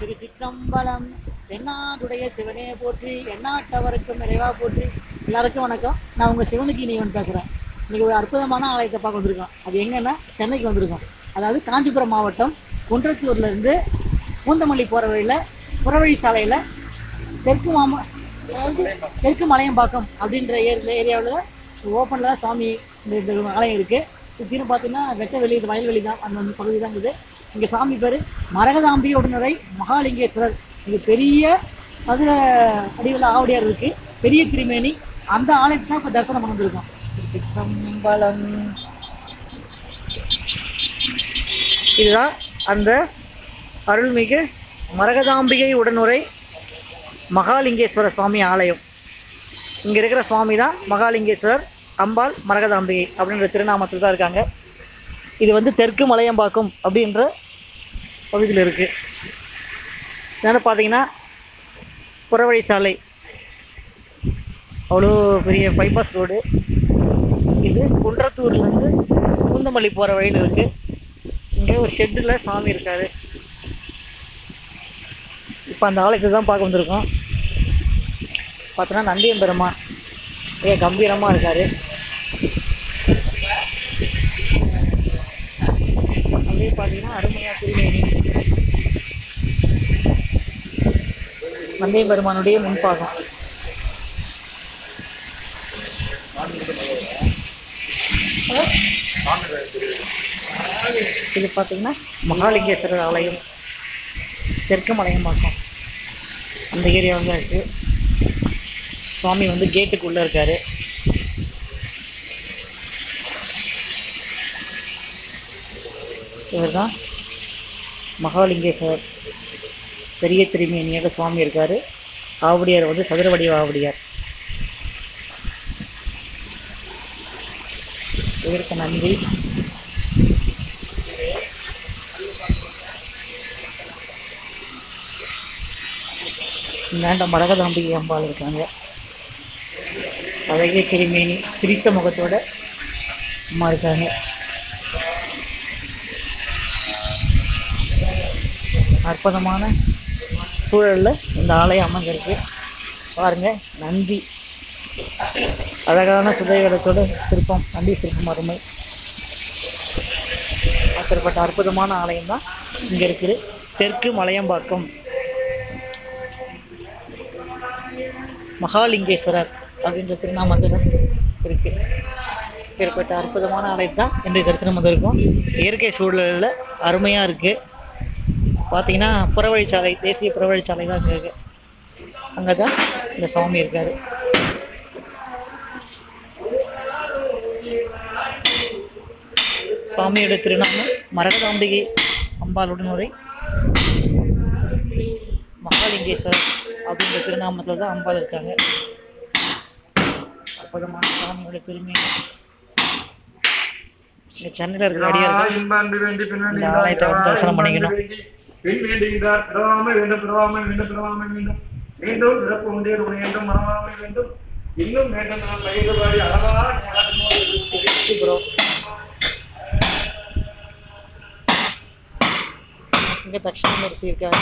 திருச்சிற்றம்பலம். தென்னாடுடைய சிவனே போற்றி எண்ணாட்டவருக்கும் நிறைவா போற்றி. எல்லாருக்கும் வணக்கம். நான் உங்கள் சிவனுக்கு இனிவன் பேசுகிறேன் இன்றைக்கி ஒரு அற்புதமான ஆலயத்தை பார்க்க வந்திருக்கோம். அது எங்கன்னா சென்னைக்கு வந்திருக்கோம். அதாவது காஞ்சிபுரம் மாவட்டம் குன்றத்தூர்லேருந்து பூந்தமல்லி போகிற வழியில் புறவழி சாலையில் தெற்கு மாம அதாவது தெற்கு மலையம்பாக்கம் அப்படின்ற ஏரியில் ஏரியாவில் ஓப்பனில் தான் சாமி இந்த ஆலயம் இருக்குது சுற்றிலும் பார்த்தீங்கன்னா வெட்ட வெளி இது வயல்வெளி தான் அந்த பகுதி தான் இருக்குது. இங்கே சாமி பேர் மரகதாம்பி உடனுரை மகாலிங்கேஸ்வரர். இங்கே பெரிய சதுர அடிவில் ஆவடியார் இருக்குது பெரிய திருமேனி. அந்த ஆலயத்தை தான் இப்போ தரிசனம் பண்ணிருக்கோம் வந்திருக்கோம். சிற்றம்பலம் இதுதான் அந்த அருள்மிகு மரகதாம்பிகை உடனுரை மகாலிங்கேஸ்வர சுவாமி ஆலயம். இங்கே இருக்கிற சுவாமி தான் மகாலிங்கேஸ்வரர் அம்பாள் மரகதாம்பிகை அப்படின்ற திருநாமத்தில் தான் இருக்காங்க. இது வந்து தெற்கு மலையம்பாக்கம் அப்படின்ற பகுதியில் இருக்குது என்னென்னு பார்த்தீங்கன்னா புறவழி சாலை. அவ்வளோ பெரிய பைபாஸ் ரோடு இது குன்றத்தூர்லேருந்து பூந்தமல்லி போகிற வழியில் இருக்குது இங்கே ஒரு ஷெட்டில் சாமி இருக்காரு. இப்போ அந்த ஆலயத்தை தான் பார்க்க வந்திருக்கோம். பார்த்தோன்னா நந்தியம் பெருமான். மிக கம்பீரமாக இருக்கார் அப்படியே பார்த்தீங்கன்னா அருமையாக திருமேனி நந்தியம் பெருமானுடைய முன்பாகம். இது பார்த்தீங்கன்னா மகாலிங்கேஸ்வரர் ஆலயம் தெற்கு மலையம்பாக்கம் அந்த ஏரியாவில் தான் இருக்குது சுவாமி வந்து கேட்டுக்குள்ளே இருக்கார். இவர் தான் மகாலிங்கேஸ்வரர். பெரிய திருமேனியாக சுவாமி இருக்கார். ஆவடியார் வந்து சதுரவடி ஆவடியார். இதற்கு நன்றி. இந்தாண்ட மரகதாம்பிகை அம்பாள் இருக்காங்க. அழகிய திருமேனி சிரித்த முகத்தோட அம்மா இருக்காங்க. அற்புதமான சூழலில் இந்த ஆலயம் அமைஞ்சிருக்கு பாருங்கள் நந்தி. அழகான சுதைவடத்தோட சிற்பம் நந்தி சிற்பம் அருமை. அப்படிப்பட்ட அற்புதமான ஆலயம் தான் இங்கே இருக்குது. தெற்கு மலையம்பாக்கம். மகாலிங்கேஸ்வரர் அப்படின்ற திருநாமத்தில் இருக்குது ஏற்பட்ட அற்புதமான ஆலயம் தான் இன்றைய தரிசனம் வந்திருக்கும். இயற்கை சூழலில் அருமையாக இருக்குது பார்த்தீங்கன்னா புறவழிச்சாலை தேசிய புறவழிச்சாலை தான் இங்கே இருக்குது அங்கே தான் இந்த சுவாமி இருக்கார். சுவாமியோட திருநாமம் மரகதாம்பிகை அம்பாளுடன் உரை. மகாலிங்கேஸ்வரர் அப்படின்ற திருநாமத்தில் தான் அம்பாள் இருக்காங்க. அற்புதமான சாமியோட பெருமை இங்கே சென்னையில் இருக்கிற அடியார்கள் பின்னாடி இந்த ஆலயத்தை தரிசனம் பண்ணிக்கணும். பெண் வேண்டுகின்றார். பிறவாமை வேண்டும் பிறவாமை வேண்டும் பிறவாமை வேண்டும். மீண்டும் பிறப்பு உண்டே வேண்டும் மறவாமை வேண்டும். இன்னும் வேண்டும் நான் வயதுபாடி அழகா ப்ரோ இங்கே தட்சிணாமூர்த்தி இருக்காரு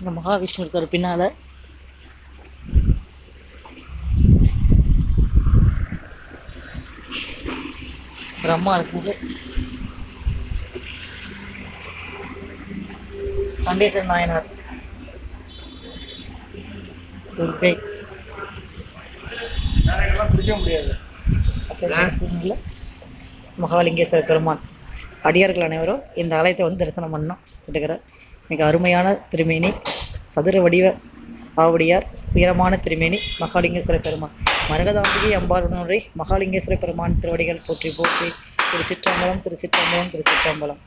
இந்த மகாவிஷ்ணு இருக்காரு பின்னால பிரம்மா இருக்காரு சண்டேசன் நாயனார் துர்கை பிடிக்க முடியாது மகாலிங்கேஸ்வர பெருமான் அடியார்கள் அனைவரும் இந்த ஆலயத்தை வந்து தரிசனம் பண்ணோம் விட்டுக்கிற மிக அருமையான திருமேனி சதுர வடிவ ஆவடியார் உயரமான திருமேனி மகாலிங்கேஸ்வர பெருமான். மரகதாம்பிகை அம்பாளுடைய மகாலிங்கேஸ்வர பெருமான் திருவடிகள் போற்றி போற்றி. திருச்சிற்றம்பலம் திருச்சிற்றம்பலம் திருச்சிற்றம்பலம்.